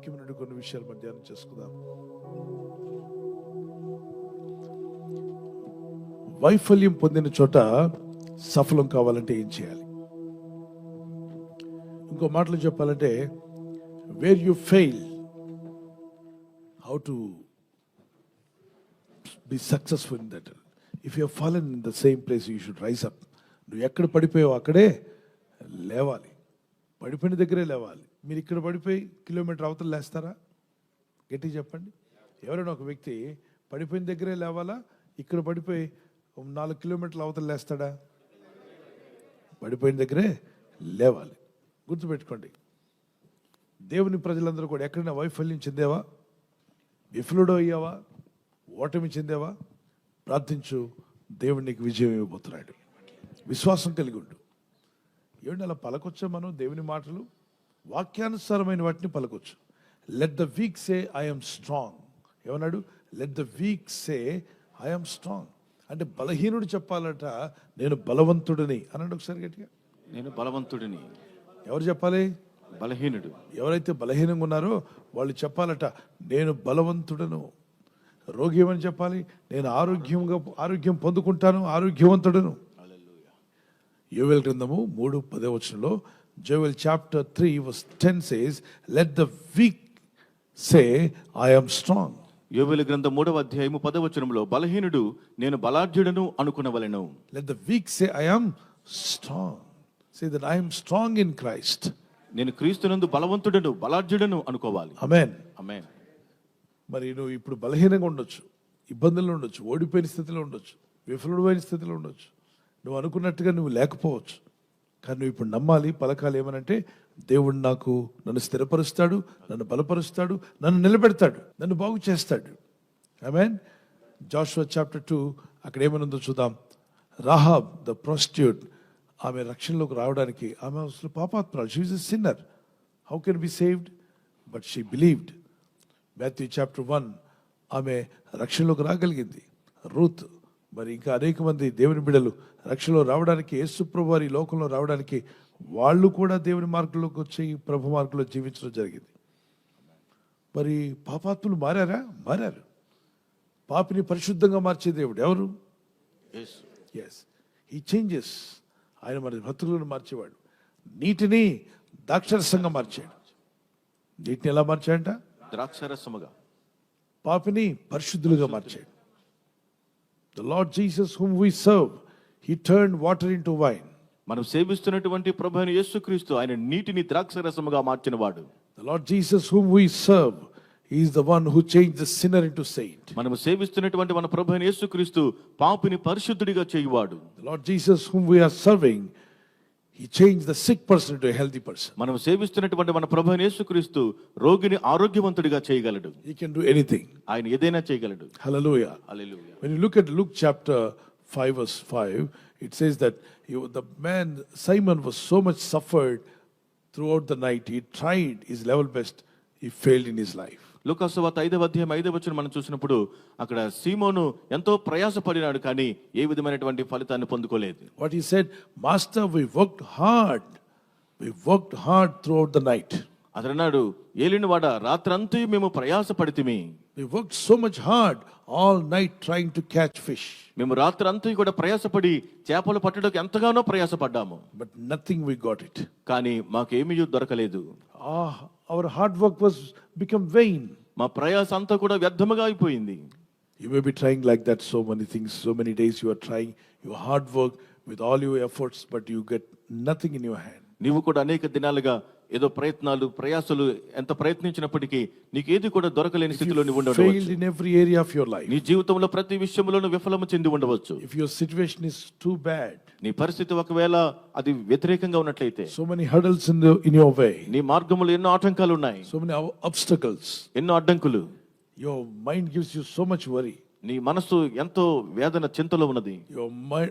వాక్యం నుండి కొన్ని విషయాలు మనం ధ్యానం చేసుకుందాం. వైఫల్యం పొందిన చోట సఫలం కావాలంటే ఏం చేయాలి? ఇంకో మాటలు చెప్పాలంటే where you fail how to be successful in that if you fallen in the same place you should rise up నువ్వు ఎక్కడ పడిపోయావు అక్కడే లేవాలి. పడిపోయిన దగ్గరే లేవాలి. మీరు ఇక్కడ పడిపోయి కిలోమీటర్ అవతల లేస్తారా? గట్టి చెప్పండి. ఎవరైనా ఒక వ్యక్తి పడిపోయిన దగ్గరే లేవాలా? ఇక్కడ పడిపోయి నాలుగు కిలోమీటర్ల అవతల లేస్తాడా? పడిపోయిన దగ్గరే లేవాలి. గుర్తుపెట్టుకోండి. దేవుని ప్రజలందరూ కూడా ఎక్కడైనా వైఫల్యం చెందేవా? విఫలుడు అయ్యావా? ఓటమి చెందేవా? ప్రార్థించు దేవుడు నీకు విజయం ఇవ్వబోతున్నాడు. విశ్వాసం కలిగి ఉండు. ఏమిటి అలా పలకొచ్చా మనం దేవుని మాటలు? వాక్యానుసారమైన వాటిని పలకొచ్చు. Let the weak say I'm strong ఏమన్నాడు? Let the weak say I'm strong అంటే బలహీనుడు చెప్పాలట నేను బలవంతుడిని. అన్నాడు ఒకసారి గట్టిగా. నేను బలవంతుడిని. ఎవరు చెప్పాలి? బలహీనుడు. ఎవరైతే బలహీనంగా ఉన్నారో వాళ్ళు చెప్పాలట నేను బలవంతుడను. రోగి ఏమని చెప్పాలి? నేను ఆరోగ్యంగా ఆరోగ్యం పొందుకుంటాను ఆరోగ్యవంతుడను. యోవెల్ గ్రంథము మూడు పదే వచనంలో Joel chapter three verse ten says let the weak say I'm strong యోబేలు గ్రంథం మూడవ అధ్యాయము పదవచనంలో బలహీనుడు నేను బలాఢ్యుడను అనుకునవలెను. Let the weak say I'm strong say that I'm strong in Christ నేను క్రీస్తునందు బలవంతుడను బలాఢ్యుడను అనుకోవాలి. అమెన్ ఆమేన్ మరి నువ్వు ఇప్పుడు బలహీనంగా ఉండొచ్చు ఇబ్బందుల్లో ఉండొచ్చు ఓడిపోయిన స్థితిలో ఉండొచ్చు విఫలుడైన స్థితిలో ఉండొచ్చు. నువ్వు అనుకున్నట్టుగా నువ్వు లేకపోవచ్చు. కానీ నువ్వు ఇప్పుడు నమ్మాలి పలకాలి ఏమనంటే దేవుడు నాకు నన్ను స్థిరపరుస్తాడు నన్ను బలపరుస్తాడు నన్ను నిలబెడతాడు నన్ను బాగు చేస్తాడు. మీన్ జాషువా చాప్టర్ టూ అక్కడ ఏమనుందో చూద్దాం. రాహాబ్ ద ప్రాస్టిట్యూట్ ఆమె రక్షణలోకి రావడానికి ఆమె అసలు పాపాత్మరాలు. She a sinner how can be saved but she believed Matthew chapter one ఆమె రక్షణలోకి రాగలిగింది. రూత్ మరి ఇంకా అనేక మంది దేవుని బిడలు రక్షణలో రావడానికి యేసుప్రభు వారి లోకంలో రావడానికి వాళ్ళు కూడా దేవుని మార్గంలోకి వచ్చి ప్రభు మార్గంలో జీవించడం జరిగింది. మరి పాపాత్ములు మారారా? మారారు. పాపిని పరిశుద్ధంగా మార్చే దేవుడు ఎవరు. ఎస్ ఈ చేంజెస్ ఆయన మన భక్తులను మార్చేవాడు. నీటిని దాక్షరసంగా మార్చాడు. నీటిని ఎలా మార్చాడంట? ద్రాక్షరసముగా. పాపిని పరిశుద్ధులుగా మార్చాడు. The Lord Jesus whom we serve he turn water into wine మనం సేవిస్తున్నటువంటి ప్రభు అయిన యేసుక్రీస్తు ఆయన నీటిని ద్రాక్షరసముగా మార్చినవాడు. The Lord Jesus whom we serve is the one who change the sinner into saint మనము సేవిస్తున్నటువంటి మన ప్రభు అయిన యేసుక్రీస్తు పాపిని పరిశుద్ధుడిగా చేయువాడు. The Lord Jesus whom we are serving He change the sick person to healthy person మనం సేవిస్తున్నటువంటి మన ప్రభు అయిన యేసుక్రీస్తు రోగిని ఆరోగ్యవంతుడిగా చేయగలడు హీ కెన్ డూ ఎనీథింగ్ ఆయన ఏదైనా చేయగలడు హల్లెలూయా హల్లెలూయా When you look at Luke chapter 5, verse 5, it says that you, the man, Simon, was so much suffered throughout the night. He tried his level best, he failed in his life. Lok Sabha ఐదవ అధ్యాయం ఐదవ వచ్చిన మనం చూసినప్పుడు అక్కడ సీమోను ఎంతో ప్రయాసపడినాడు కానీ ఏ విధమైనటువంటి ఫలితాన్ని పొందుకోలేదు What he said, Master, we worked hard. We worked hard throughout the night. అతడు అన్నాడు ఏలినవాడ రాత్రంతా మేము ప్రయాసపడితిమి We worked so much hard all night trying to catch fish, మేము రాత్రంతా కూడా ప్రయాసపడి చేపలు పట్టడానికి ఎంతగానో ప్రయాసపడ్డాము but nothing we got it. కానీ మాకేమీ దొరకలేదు Ah, our hard work was become vain. మా ప్రయాస అంతా కూడా వ్యర్థముగా అయిపోయింది You may be trying like that so many things, so many days you are trying your hard work with all your efforts, but you get nothing in your hand. నీవు కూడా అనేక దినాలుగా ఏదో ప్రయత్నాలు ప్రయాసలు ఎంత ప్రయత్నించినప్పటికీ నీకు ఏది కూడా దొరకలేని స్థితిలో నువ్వు ఉండవచ్చు every area of your life. నీ జీవితంలో ప్రతి విషయంలోనూ విఫలము చెంది ఉండవచ్చు If your situation is too bad, నీ పరిస్థితి ఒకవేళ అది వ్యతిరేకంగా ఉన్నట్లయితే so many hurdles in, the, in your way, నీ మార్గములు ఎన్నో ఆటంకాలు ఉన్నాయి so many ob- obstacles, ఎన్నో అడ్డంకులు your mind gives you so much worry. నీ మనసు ఎంతో వేదన చింతలో ఉన్నది.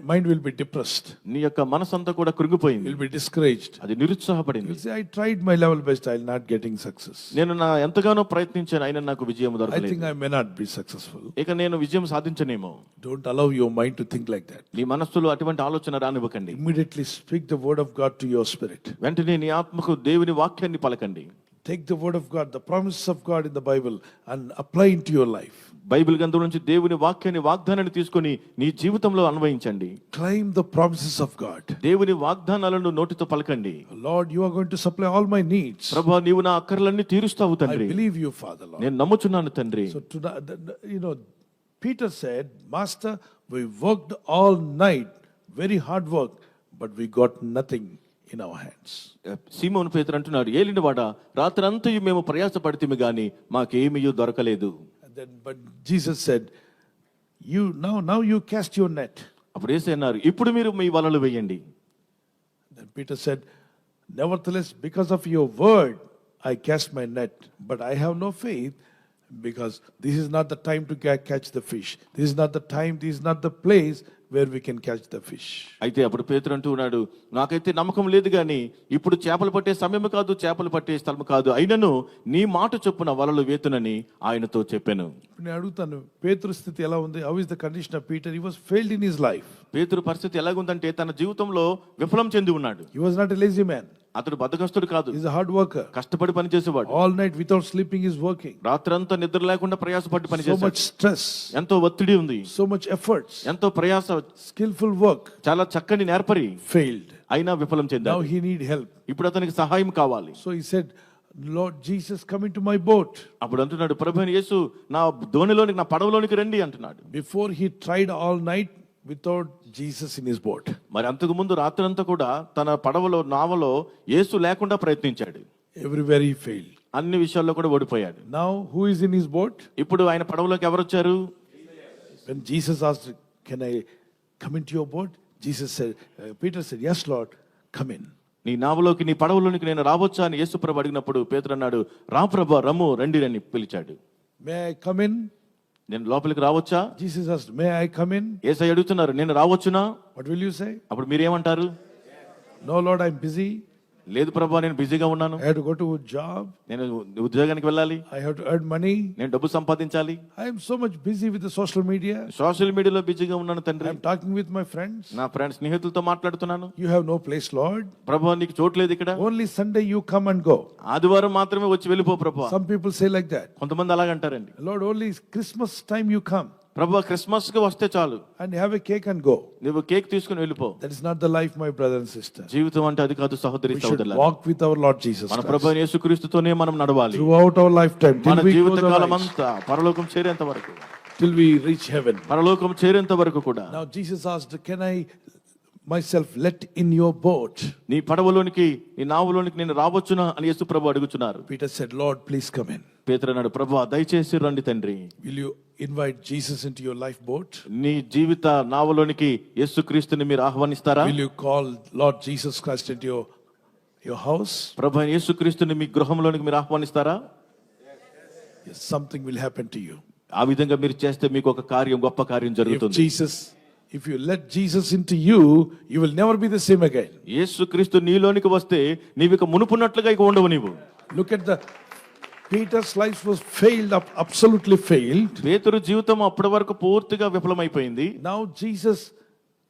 మైండ్ విల్ బి డిప్రెస్డ్ నీ యొక్క మనసు అంతా కూడా కురిగిపోయింది విల్ బి డిస్కరేజ్డ్ అది నిరుత్సాహపడింది. Tried my level best I not getting success నేను నా ఎంతగానో ప్రయత్నించాను అయినా నాకు విజయం దొరకలేదు. సక్సెస్ఫుల్ ఇక నేను విజయం సాధించనేమో. Don't allow your mind to think like that నీ మనస్సులో అటువంటి ఆలోచన రానివ్వకండి. Immediately speak the word of God to your spirit వెంటనే నీ ఆత్మకు దేవుని వాక్యాన్ని పలకండి. Take the word of God the promise of God in the Bible and apply into your life Bible గ్రంథం నుంచి దేవుని వాక్యాన్ని వాగ్దానాన్ని తీసుకొని నీ జీవితంలో అన్వయించండి. Claim the promises of God దేవుని వాగ్దానాలను నోటితో పలకండి. Lord you are going to supply all my needs ప్రభువా నీవు నా అక్కర్లన్నీ తీరుస్తావు తండ్రి. I believe you Father Lord నేను నమ్ముచున్నాను తండ్రి. So to you no Peter said master we worked all night very hard work but we got nothing in our hands Simon పేతర్ అంటున్నాడు ఏలిన వాడ రాత్రి అంతయు మేము ప్రయాసపడితేమి గాని మాకేమీ దొరకలేదు. then, but Jesus said, You now, now you cast your net. అప్పుడు ఏసై అన్నారు ఇప్పుడు మీరు మీ వలలు వేయండి Then Peter said, Nevertheless, because of your word, I cast my net, but I have no faith because this is not the time to ca- catch the fish. This is not the time, this is not the place where we can catch the fish. అయితే అప్పుడు పేతురు అంటూ ఉన్నాడు నాకైతే నమ్మకం లేదు గాని ఇప్పుడు చేపలు పట్టే సమయం కాదు చేపలు పట్టే స్థలం కాదు. అయినను నీ మాట చొప్పున వలలు వేతునని ఆయనతో చెప్పాను. నేను అడుగుతాను పేతురు స్థితి ఎలా ఉంది? How is the condition of Peter he was failed in his life పేతురు పరిస్థితి ఎలాగుందంటే తన జీవితంలో విఫలం చెంది ఉన్నాడు. He was not a lazy man అతడు బద్దకస్తుడు కాదు. ఈజ్ అ హార్డ్ వర్కర్ కష్టపడి పని చేసేవాడు all night without sleeping is working రాత్రంతా నిద్ర లేకుండా ప్రయాసపడి పని సో మచ్ స్ట్రెస్ ఎంతో ఒత్తిడి ఉంది. సో మచ్ ఎఫర్ట్స్ ఎంతో ప్రయాస స్కిల్ఫుల్ వర్క్ చాలా చక్కని నేర్పరి. ఫెయిల్డ్ అయినా విఫలం నౌ చెందాడు హీ నీడ్ హెల్ప్ ఇప్పుడు అతనికి సహాయం కావాలి. So he said Lord Jesus come into my boat అప్పుడు అంటున్నాడు ప్రభు అయిన యేసు నా ధోనిలోనికి నా పడవలోనికి రండి అంటున్నాడు. Before he tried all night without Jesus in his boat మరి అంతకు ముందు రాత్రంతా కూడా తన పడవలో నావలో యేసు లేకుండా ప్రయత్నించాడు. ఎవ్రీవేర్ హీ ఫెయిల్డ్ అన్ని విషయాల్లో కూడా ఓడిపోయాడు. Now who is in his boat ఇప్పుడు ఆయన పడవలోకి ఎవరు వచ్చారు When Jesus asked, Can I come into your boat? Jesus said, uh, Peter said, Yes, Lord, come in. నీ నావలోకి నీ పడవలోనికి నేను రావచ్చా అని యేసు ప్రభు అడిగినప్పుడు పేతురు అన్నాడు రా ప్రభు రమ్ము రండి అని పిలిచాడు. I come in? నేను లోపలికి రావచ్చా? Jesus as may I come in ఏసై అడుగుతున్నారు నేను రావచ్చునా? వాట్ విల్ యు సే అప్పుడు మీరు ఏమంటారు no Lord I am busy లేదు ప్రభా నేను బిజీగా ఉన్నాను. ఐ హావ్ టు జాబ్ నేను ఉద్యోగానికి వెళ్ళాలి. I have to earn money నేను డబ్బు సంపాదించాలి. I so much busy with the social media social మీడియాలో బిజీగా ఉన్నాను తండ్రి. I talking with my friends నా ఫ్రెండ్స్ స్నేహితులతో మాట్లాడుతున్నాను. You have no place Lord ప్రభా నీకు చోటు లేదు ఇక్కడ. Only Sunday you come and go ఆదివారం మాత్రమే వచ్చి వెళ్ళిపో ప్రభా. Some people say like that కొంతమంది అలాగంటారండి. Lord only Christmas time you come ప్రభా క్రిస్మస్కి వస్తే చాలు and have a cake and go. నువ్వు కేక్ తీసుకుని వెళ్ళిపో That is not the life, my brother and sister. జీవితం అంటే అది కాదు సహోదరి సహోదరుల walk with our Lord Jesus మన. ప్రభు యేసుక్రీస్తుతోనే మనం నడవాలి throughout our lifetime మన till we, జీవిత కాలం అంతా పరలోకం చేరేంత వరకు till we reach heaven. పరలోకం చేరేంత వరకు కూడా Now Jesus asked, Can I myself let in your boat? నీ పడవలోనికి నీ నావులోనికి నేను రావచ్చునా అని యేసు ప్రభు అడుగుచున్నారు Peter said, Lord, please come in. పేతురు అన్నాడు ప్రభు దయచేసి రండి తండ్రి Will you invite Jesus into your lifeboat? నీ జీవిత నావలోనికి యేసుక్రీస్తుని మీరు ఆహ్వానిస్తారా Will you call Lord Jesus Christ into your, your house? ప్రభు యేసుక్రీస్తుని మీ గృహంలోనికి మీరు ఆహ్వానిస్తారా Yes, something will happen to you. ఆ విధంగా మీరు చేస్తే మీకు ఒక కార్యం గొప్ప కార్యం జరుగుతుంది Jesus, if you let Jesus into you, you will never be the same again. యేసుక్రీస్తు నీలోనికి వస్తే నీవు ఇక మునుపున్నట్లుగా ఇక ఉండవు నీవు Look at the Peter's life was failed up, absolutely failed. పేతురు జీవితం అప్పటి వరకు పూర్తిగా విఫలమైపోయింది Now Jesus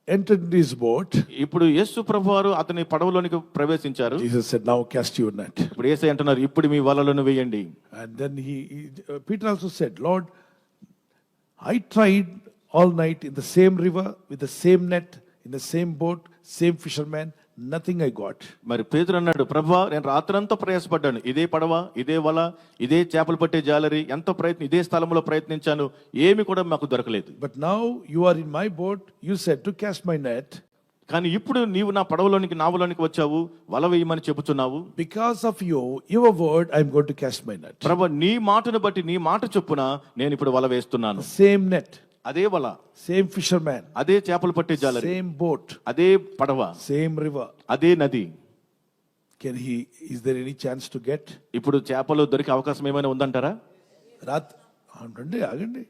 entered into his boat. ఇప్పుడు యేసు ప్రభు వారు అతని పడవలోనికి ప్రవేశించారు Jesus said, Now cast your net. ఇప్పుడు ఏసై అంటున్నారు ఇప్పుడు మీ వలలను వేయండి And then he, he- uh, Peter also said, Lord, I tried all night in the same river with the same net, in the same boat, nothing I got. మరి పేతురు అన్నాడు ప్రభా నేను రాత్రంతా ప్రయాసపడ్డాను. ఇదే పడవ ఇదే వల ఇదే చేపలు పట్టే జాలరి ఎంతో ప్రయత్నం ఇదే స్థలంలో ప్రయత్నించాను. ఏమి కూడా మాకు దొరకలేదు. But now you are in my boat, you said to cast my net. కానీ ఇప్పుడు నీవు నా పడవలోనికి నావలోనికి వచ్చావు. వల వేయమని చెబుతున్నావు. Because of you, your word, I'm going to cast my net. ప్రభ నీ మాటను బట్టి నీ మాట చొప్పున నేను ఇప్పుడు వల వేస్తున్నాను. Same net, అదే వల. Same fisherman, అదే చేపలు పట్టే జాలరి. Same boat, అదే పడవ. Same river. అదే నది. Can he, is there any chance to get? ఇప్పుడు చేపలు దొరికే అవకాశం ఏమైనా ఉందంటారా? రాత్ అవునండి ఆగండి.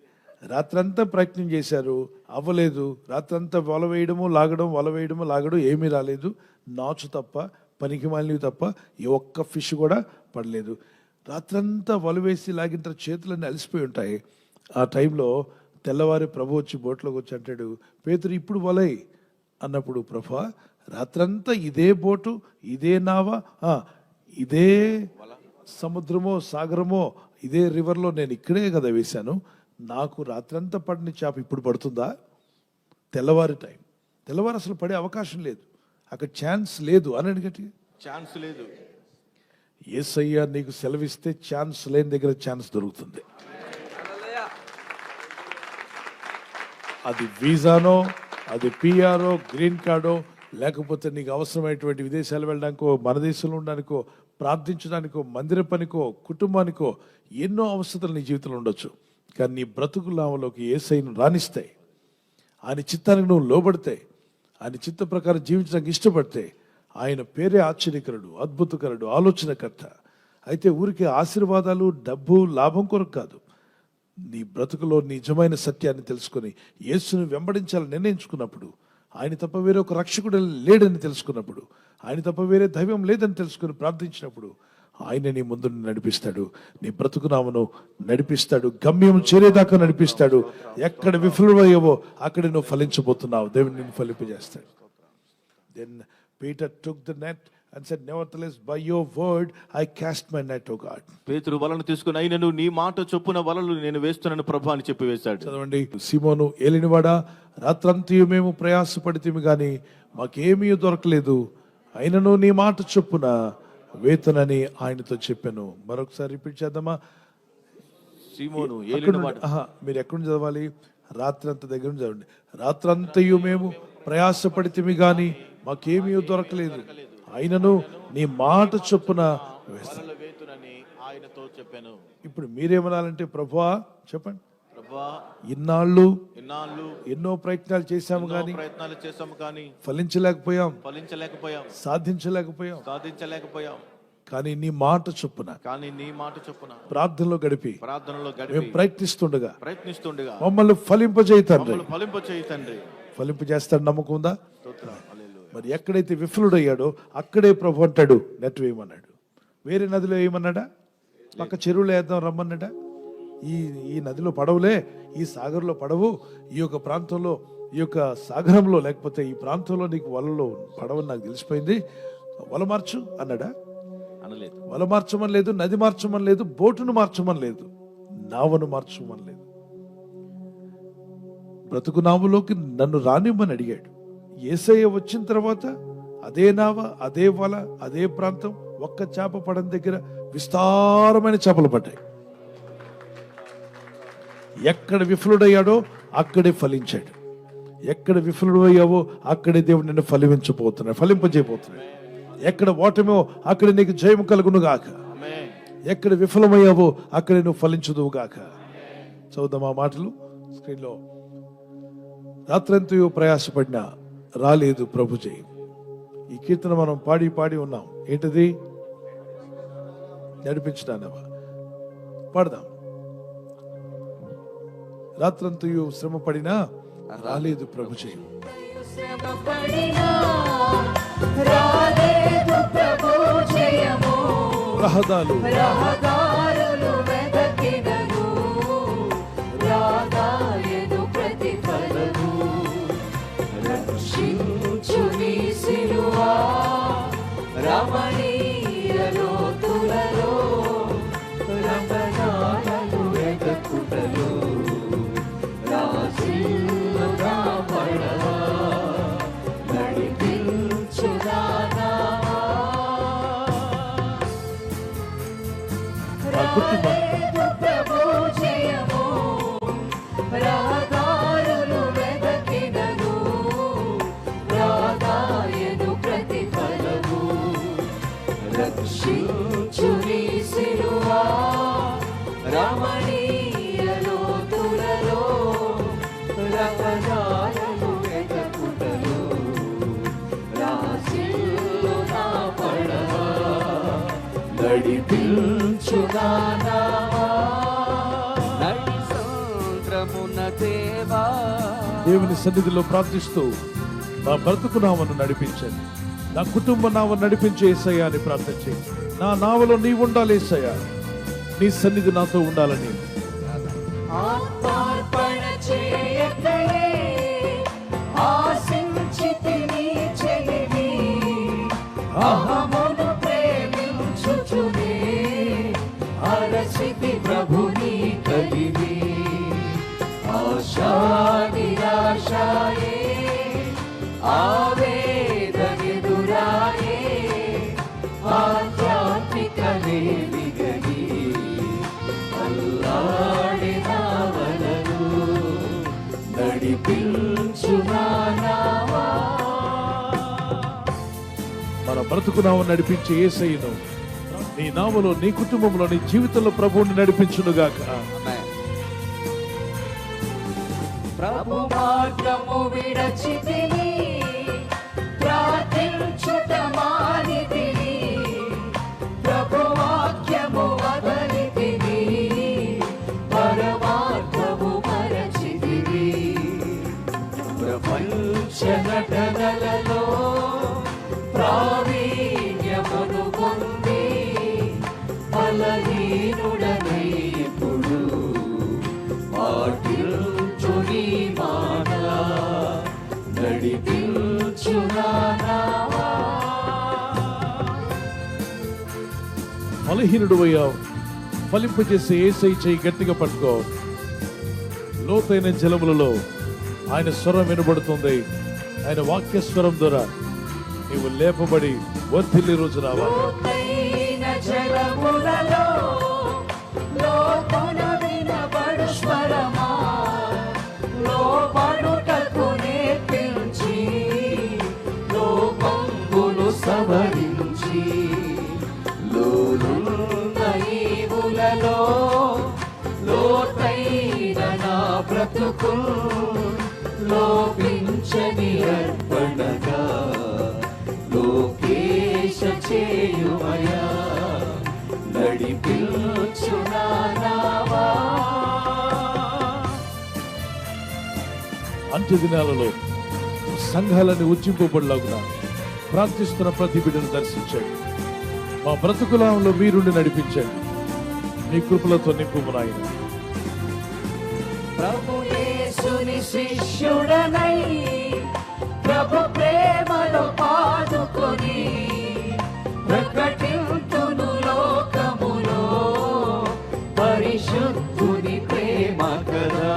రాత్రంతా ప్రయత్నం చేశారు అవ్వలేదు. రాత్రంతా వల వేయడము లాగడం వల వేయడము లాగడం ఏమీ రాలేదు. నాచు తప్ప పనికి మాలినవి తప్ప ఏ ఒక్క ఫిష్ కూడా పడలేదు. రాత్రంతా వల వేసి లాగిన చేతులన్నీ అలసిపోయి ఉంటాయి. ఆ టైంలో తెల్లవారి ప్రభు వచ్చి బోట్లోకి వచ్చి అంటాడు పేతురు ఇప్పుడు వలై అన్నప్పుడు ప్రభా రాత్రంతా ఇదే బోటు ఇదే నావ ఇదే సముద్రమో సాగరమో ఇదే రివర్లో నేను ఇక్కడే కదా వేశాను. నాకు రాత్రంతా పడిన చేప ఇప్పుడు పడుతుందా? తెల్లవారి టైం. తెల్లవారు అసలు పడే అవకాశం లేదు. అక్కడ ఛాన్స్ లేదు అని గట్టిగా ఛాన్స్ లేదు. ఏసయ్య నీకు సెలవిస్తే ఛాన్స్ లేని దగ్గర ఛాన్స్ దొరుకుతుంది. అది వీసానో అది పిఆర్ఓ గ్రీన్ కార్డో లేకపోతే నీకు అవసరమైనటువంటి విదేశాలు వెళ్ళడానికో మన దేశంలో ఉండడానికో ప్రార్థించడానికో మందిర పనికో కుటుంబానికో ఎన్నో అవసరతలు నీ జీవితంలో ఉండొచ్చు. కానీ నీ బ్రతుకు లాభంలోకి ఏసైను రాణిస్తాయి ఆయన చిత్తానికి నువ్వు లోబడితే ఆయన చిత్త ప్రకారం జీవించడానికి ఇష్టపడితే ఆయన పేరే ఆశ్చర్యకరుడు అద్భుతకరుడు ఆలోచనకర్త. అయితే ఊరికే ఆశీర్వాదాలు డబ్బు లాభం కొరకు కాదు. నీ బ్రతుకులో నిజమైన సత్యాన్ని తెలుసుకొని యేసును వెంబడించాలని నిర్ణయించుకున్నప్పుడు ఆయన తప్ప వేరే ఒక రక్షకుడు లేడని తెలుసుకున్నప్పుడు ఆయన తప్ప వేరే దైవం లేదని తెలుసుకుని ప్రార్థించినప్పుడు ఆయన నీ ముందు నడిపిస్తాడు. నీ బ్రతుకునామను నడిపిస్తాడు. గమ్యం చేరేదాకా నడిపిస్తాడు. ఎక్కడ విఫలమయ్యేవో అక్కడ నువ్వు ఫలించబోతున్నావు. దేవుని నిన్ను ఫలింపజేస్తాడు. Then Peter took the net and said nevertheless by your word I cast my net O God పేతురు వలను తీసుకుని అయినను నీ మాట చొప్పున వలలు నేను వేస్తున్నాను ప్రభు అని చెప్పి వేశాడు. చదవండి. సిమోను ఏలినవాడా రాత్రంతయు మేము ప్రయాసపడితేమి గాని మాకేమీ దొరకలేదు. అయినను నీ మాట చొప్పున వేతనని ఆయనతో చెప్పాను. మరొకసారి రిపీట్ చేద్దామా? సీమోను అక్కడ ఏలిన నుండి- ఆహా, మీరు ఎక్కడి చదవాలి? రాత్రంత దగ్గర నుంచి చదవండి. రాత్రంతయు మేము ప్రయాసపడితేమి గాని మాకేమీ దొరకలేదు. అయినను నీ మాట చొప్పున వేతునని ఆయనతో చెప్పాను. ఇప్పుడు మీరేమనాలంటే ప్రభువా చెప్పండి. ఇన్నాళ్ళు ఇన్నాళ్ళు ఎన్నో ప్రయత్నాలు చేశాము కానీ ప్రయత్నాలు చేశాము కానీ ఫలించలేకపోయాం. ఫలించలేకపోయాం. సాధించలేకపోయాం. సాధించలేకపోయాం. కానీ నీ మాట చొప్పున కానీ నీ మాట చొప్పున ప్రార్థనలో గడిపి ప్రార్థనలో మేము గడిపి ప్రయత్నిస్తుండగా ప్రయత్నిస్తుండగా మమ్మల్ని ఫలింపజేయి తండ్రి. మమ్మల్ని ఫలింప చేయి తండ్రి. ఫలింపజేస్తాడు నమ్మకం ఉందా. మరి ఎక్కడైతే విఫలుడయ్యాడో అక్కడే ప్రభు అంటాడు నెట్ వేయమన్నాడు. వేరే నదిలో వేయమన్నాడా? పక్క చెరువులో వేద్దాం రమ్మన్నాడా? ఈ ఈ నదిలో పడవలే ఈ సాగర్లో పడవు ఈ యొక్క ప్రాంతంలో ఈ యొక్క సాగరంలో లేకపోతే ఈ ప్రాంతంలో నీకు వలలో పడవని నాకు తెలిసిపోయింది. వల మార్చు అన్నాడా? అనలేదు. వల మార్చమని లేదు నది మార్చమని లేదు బోటును మార్చమని లేదు నావను మార్చమని లేదు. బ్రతుకు నావలోకి నన్ను రానివ్వమని అడిగాడు. ఏసయ్య వచ్చిన తర్వాత అదే నావ అదే వల అదే ప్రాంతం ఒక్క చేప పడని దగ్గర విస్తారమైన చేపలు పడ్డాయి. ఎక్కడ విఫలుడయ్యాడో అక్కడే ఫలించాడు. ఎక్కడ విఫలుడు అయ్యావో అక్కడే దేవుడు నిన్ను ఫలించబోతున్నాడు ఫలింపజేయబోతున్నాడు. ఎక్కడ ఓటమో అక్కడ నీకు జయం కలుగును గాక ఎక్కడ విఫలమయ్యావో అక్కడే నువ్వు ఫలించదువు గాక చదువుదాం ఆ మాటలు. స్క్రీన్లో రాత్రంతయు ప్రయాసపడినా రాలేదు ప్రభు జయం. ఈ కీర్తన మనం పాడి పాడి ఉన్నాం. ఏంటది? నడిపించడానవా? పాడదాం. రాత్రంతయు శ్రమ పడినా రాలేదు ప్రభు జయము. రహదాలు నీ సిలువా రమణీయ లోతులలో రమణాలను వెదకుటలో రాసిల్లుగా పడవా? నడిపించుదానా దేవుని సన్నిధిలో ప్రార్థిస్తూ నా బ్రతుకు నావను నడిపించండి. నా కుటుంబ నావను నడిపించే ఏసయ్యా అని ప్రార్థన చేయి నా నావలో నీ ఉండాలి ఏసయ్యా. నీ సన్నిధి నాతో ఉండాలని. ఆత్మార్పణ చేయకయే ఆవేదనెదురాయే ఆధ్యాత్మిక దేవిగని అల్లాడినవలను నడిపించునావా మన బ్రతుకునామం నడిపించే ఏసయ్యను. నీ నామలో నీ కుటుంబంలో నీ జీవితంలో ప్రభువుని నడిపించునుగాక ప్రభు మార్గము విడచి విరచితిని నటనలలో ప్రావీణ్యమును పొంది బలహీనుడనై ఇప్పుడు బలహీనుడు అయ్యావు ఫలింపజేసే ఏసై చేయి గట్టిగా పట్టుకో. లోతైన జలములలో ఆయన స్వరం వినబడుతుంది. ఆయన వాక్య స్వరం ద్వారా నీవు లేపబడి వర్ధిల్లి రోజు రావాలి సవరించి లోనున్న ఈవులలో లోతైన నా బ్రతుకు లోపించని అర్పణగా లోకేశ చేయుమయా? నడిపించునావా అంత్య దినాలలో సంఘాలని ఉచ్చింపబడిలాగున? ప్రార్థిస్తున్న ప్రతి బిడ్డను దర్శించండి. మా బ్రతుకులంలో మీరుండి నడిపించండి. మీ కృపలతో నింపు నాయన. ప్రభు యేసుని శిష్యుడనై ప్రభు ప్రేమలో పాదుకొని ప్రకటింతును లోకములో. పరిశుద్ధుని ప్రేమ కదా.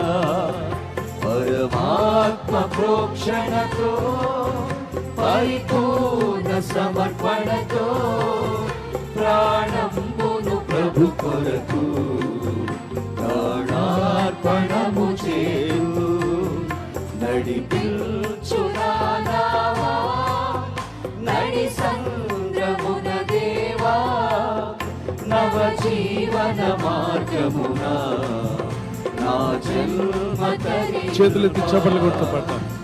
పరమాత్మ ప్రోక్షణతో పరిపూర్ణ సమర్పణతో ప్రాణంబును ప్రభు కొరకు ప్రాణార్పణము చేరు. నడిపించునావా నడి సంద్రమున దేవా? నవ జీవన మార్గమున? నా జన్మ తరి చేతులెత్తి చపలు కొట్టబడ్డాను నడిపించునావా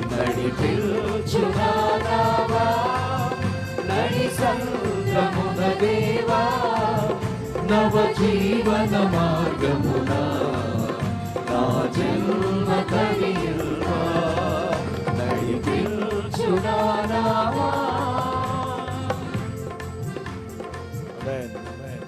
నడి సంద్రమున దేవా నవ జీవన మార్గమున నా జన్మ Amen. Amen.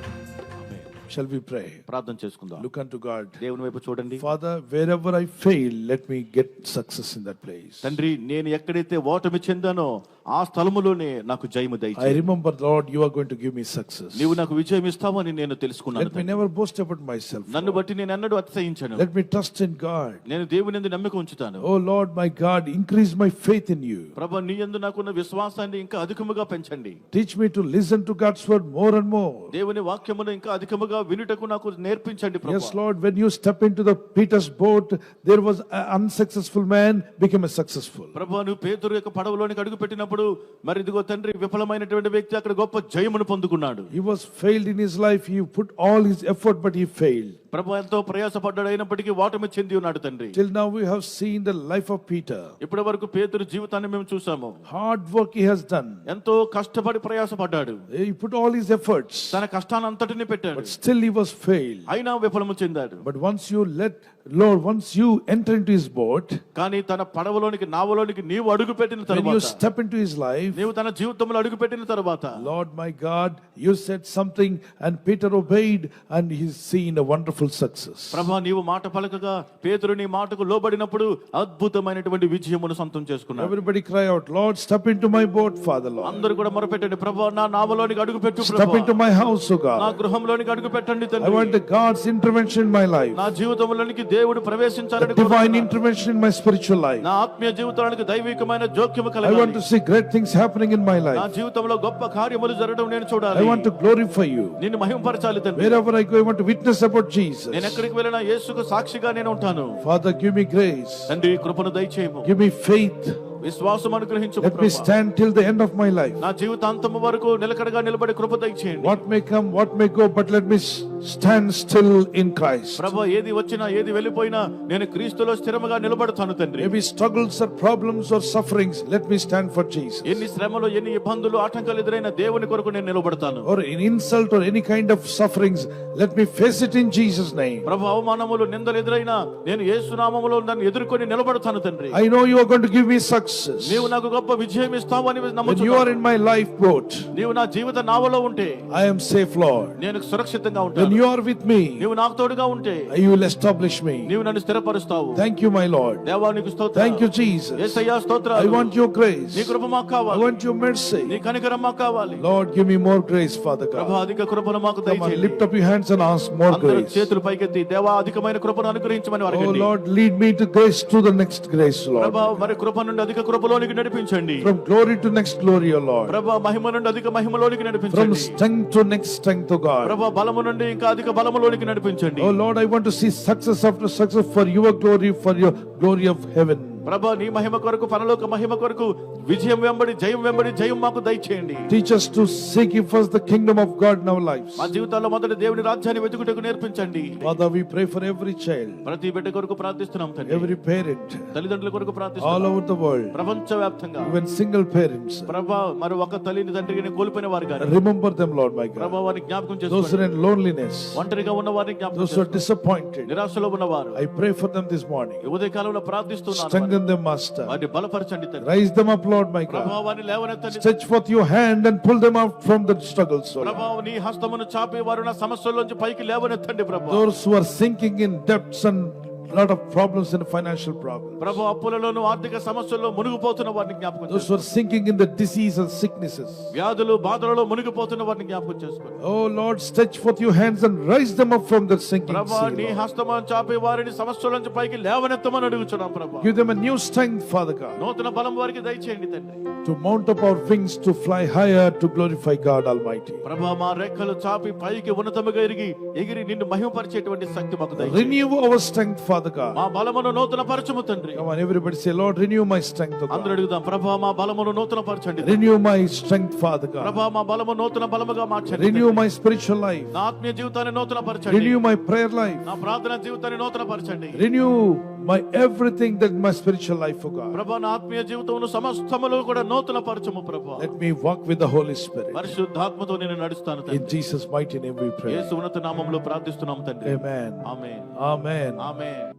Shall we pray? ప్రార్థన చేసుకుందాం Look unto God. దేవుని వైపు చూడండి Father, wherever I fail, let me get success in that place. తండ్రి నేను ఎక్కడైతే ఓటమి చెందానో ఆ స్థలములోనే నాకు జయము దయ I remember Lord you are going to give me success నీవు నాకు విజయం ఇస్తావని నేను తెలుసుకున్నాను let me never boast about myself నన్ను బట్టి నేను ఎన్నడు అతిశయించను. Let me trust in God నేను దేవుని యందు నమ్మకం ఉంచుతాను. O Lord my God increase my faith in you ప్రభు నీ యందు నాకున్న విశ్వాసాన్ని ఇంకా అధికముగా పెంచండి. Teach me to listen to God's word more and more దేవుని వాక్యమును ఇంకా అధికముగా వినుటకు నాకు నేర్పించండి ప్రభు. Yes lord when you step into the peter's boat there was an unsuccessful man became a successful. ప్రభువు పేతురు యొక్క పడవలోనికి అడుగు పెట్టిన ఉన్నప్పుడు మరి ఇదిగో తండ్రి విఫలమైనటువంటి వ్యక్తి అక్కడ గొప్ప జయమును పొందుకున్నాడు. He was failed in his life he put all his effort but he failed ప్రభు ఎంతో ప్రయాసపడ్డాడు అయినప్పటికీ ఓటమి చెంది ఉన్నాడు తండ్రి. Till now we have seen the life of Peter ఇప్పటి వరకు పేతురు జీవితాన్ని మేము చూసాము. Hard work he has done ఎంతో కష్టపడి ప్రయాసపడ్డాడు. He put all his efforts తన కష్టాన్ని అంతటిని పెట్టాడు. But still he was fail ఐనా విఫలము చెందాడు. But once you let Lord once you enter into his boat కానీ తన పడవలోనికి నావలోనికి నీవు అడుగు పెట్టిన తర్వాత you step into his life నీవు తన జీవితంలో అడుగు పెట్టిన తర్వాత Lord my God you said something and Peter obeyed and he seen a wonderful wonderful success. ప్రభా నీవు మాట పలకగా పేతురు నీ మాటకు లోబడినప్పుడు అద్భుతమైనటువంటి విజయమును సొంతం చేసుకున్నాడు Everybody cry out, Lord, step into my boat, Father Lord. అందరూ కూడా మొరపెట్టండి ప్రభా నా నామలోనికి అడుగు పెట్టు Step ప్రభా into my house, O నా. గృహంలోనికి అడుగు పెట్టండి I తండ్రి want God's intervention in my life. నా జీవితంలోనికి దేవుడు ప్రవేశించాలని divine కోరుతున్నాను. intervention in my spiritual life. నా ఆత్మీయ జీవితానికి దైవికమైన జోక్యము I want కలగాలి to see great things happening in my నా life. జీవితంలో గొప్ప కార్యములు జరగడం నేను I చూడాలి want to glorify you. నిన్ను మహింపరచాలి తండ్రి Wherever I go, I want to witness Jesus నేను ఎక్కడికి వెళ్ళినా యేసుకు సాక్షిగా నేను ఉంటాను. ఫాదర్ గివ్ మీ గ్రేస్ అండి కృపను దయచేయము. గివ్ మీ ఫెయిత్ విశ్వాసం అనుగ్రహించు let me stand till the end of my life నా జీవితాంతము వరకు నిలకడగా నిలబడి కృప దయచేయండి. What may come what may go but let me stand still in Christ ప్రభు ఏది వచ్చినా ఏది వెళ్ళిపోయినా నేను క్రీస్తులో స్థిరంగా నిలబడతాను తండ్రి. Maybe struggles or problems or sufferings let me stand for Jesus ఎన్ని శ్రమలు ఎన్ని ఇబ్బందులు ఆటంకాలు ఎదురైన దేవుని కొరకు నేను నిలబడతాను. Or in insult or any kind of sufferings let me face it in Jesus name ప్రభు అవమానములు నిందలు ఎదురైనా నేను యేసు నామములో నన్ను ఎదుర్కొని నిలబడతాను తండ్రి. I know you are going to give me success. నీవు నాకు గొప్ప విజయం ఇస్తావు అని When you are నమ్ముచున్నాను in my lifeboat, నీవు నా జీవిత నావలో ఉంటే I am safe, Lord. నేను సురక్షితంగా When ఉంటాను you are with me, నీవు నాకు తోడుగా ఉంటే you will establish me. నీవు నన్ను స్థిరపరుస్తావు Thank you, my Lord. దేవానికి స్తోత్రం Thank you, Jesus. Yesayya I స్తోత్రాలు want your grace. నీ కృప మాకు I కావాలి want your mercy. నీ కనికరం మాకు కావాలి Lord, give me more grace, Father ప్రభు God. అధిక కృపను మాకు దయచేయండి lift up your hands and ask more grace. చేతులు పైకెత్తి దేవా అధికమైన కృపను అనుగ్రహించమని Oh అడగండి Lord, lead me to grace to the next grace, Lord. ప్రభా మరి కృప నుండి అధిక కృపలోనికి నడిపించండి. From glory to next glory O Lord ప్రభు మహిమ నుండి అధిక మహిమలోనికి నడిపించండి. From strength to next strength to God ప్రభు బలము నుండి ఇంకా అధిక బలములోనికి నడిపించండి. O Lord I want to see success after success for your glory for your glory of heaven ప్రభా నీ మహిమ కొరకు పరలోక మహిమ కొరకు విజయం వెంబడి జయం వెంబడి జయం మాకు దయచేయండి. Teach us to seek you first the kingdom of God in our lives మా జీవితాల్లో మొదటి దేవుని రాజ్యాన్ని వెతుకుటకు నేర్పించండి. Father we pray for every child ప్రతి బిడ్డ కొరకు ప్రార్థిస్తున్నాం తండ్రి. ఎవరీ పేరెంట్ తల్లిదండ్రుల కొరకు ప్రార్థిస్తున్నాం. ఆల్ ఓవర్ ద వరల్డ్ ప్రపంచవ్యాప్తంగా. ఈవెన్ సింగిల్ పేరెంట్స్ ప్రభ మరి ఒక తల్లిని తండ్రిని కోల్పోయిన వారు గాని remember them Lord my God ప్రభ వారిని జ్ఞాపకం చేసుకోండి దోస్ ఇన్ లోన్లీనెస్ ఒంటరిగా ఉన్న వారిని జ్ఞాపకం చేసుకోండి దోస్ ఆర్ డిసాపాయింటెడ్ నిరాశలో ఉన్న వారు I pray for them this morning ఉదయకాలంలో ప్రార్థిస్తున్నాను Strengthen them, Master. వారిని బలపరచండి తండ్రి Rise them up, Lord my God. ప్రభావాన్ని లేవనెత్తండి Stretch forth your hand and pull them out from the struggles, O Lord. ప్రభావం నీ హస్తమును చాపి వారు నా సమస్యల్లోంచి పైకి లేవనెత్తండి ప్రభా Those who are sinking in debts and lot of problems and financial problems. ప్రభు అప్పులలోను ఆర్థిక సమస్యల్లో మునిగిపోతున్న వారిని జ్ఞాపకం Those who చేసుకోండి are sinking in the disease and sicknesses. వ్యాధులు బాధలలో మునిగిపోతున్న వారిని జ్ఞాపకం చేసుకోండి Oh Lord, stretch forth your hands and rise them up from the sinking ప్రభా నీ sea. Lord. హస్తమును చాపి వారిని సమస్యల నుంచి పైకి లేవనెత్తమని అడుగుతున్నాం ప్రభా Give them a new strength, Father God, నూతన బలం వారికి దయచేయండి తండ్రి to mount up our wings to fly higher to glorify God Almighty. ప్రభా మా రెక్కలు చాపి పైకి ఉన్నతముగా ఎరిగి ఎగిరి నిన్ను మహిమపరిచేటువంటి శక్తి మాకు దయచేయండి Renew our strength, Father బలమును నూతన పరచము తండ్రి come on everybody say renew my strength అందరూ అడుగుదాం బలమును నూతన renew my strength Father God ప్రభా నూతన బలముగా మార్చండి రిన్యూ మై స్పిరిచువల్ లైఫ్ నా ఆత్మీయ జీవితాన్ని మై ప్రేయర్ లైఫ్ నా జీవితాన్ని నూతన renew my everything that my spiritual life ప్రభా ఆత్మీయ జీవితమును సమస్తములు కూడా నూతన పరచము ప్రభా me walk with the Holy Spirit పరిశుద్ధాత్మతో నేను నడుస్తాను జీసస్ మైటీ నేమ్ వి ఉన్నత నామములో ప్రార్థిస్తున్నాము తండ్రి. ఆమేన్. ఆమేన్ ఆమేన్.